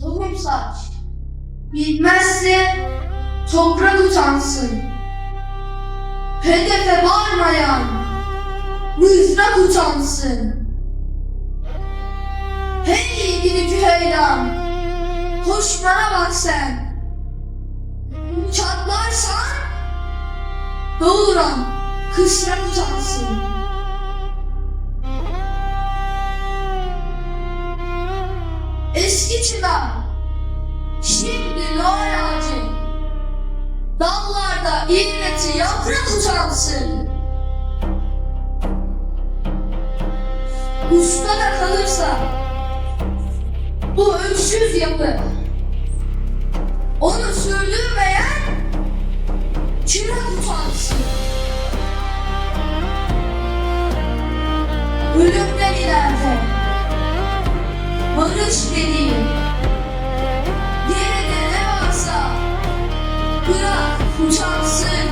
tohum saç. Bilmezse toprak utansın. Hedefe varmayan mızrak utansın. Hey gidi Cüheylan, koş bana bak sen. Çatlarsan doğuran kısrak utansın. Eski çınar, şimdi lor ağacı. Dallarda iğreti yaprak utansın. Ustada kalırsa bu öksüz yapı onu sürdürmeyen çırak utansın. Ölümden barış dediğim geride ne varsa bırak utansın.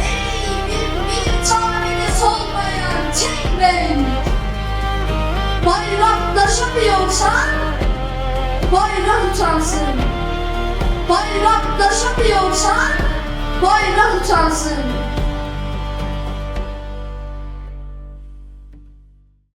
Ey bir, bir tane de solmayan tek ben Bayraklaşamıyorsan bayrak utansın. Bayraklaşamıyorsan bayrak utansın.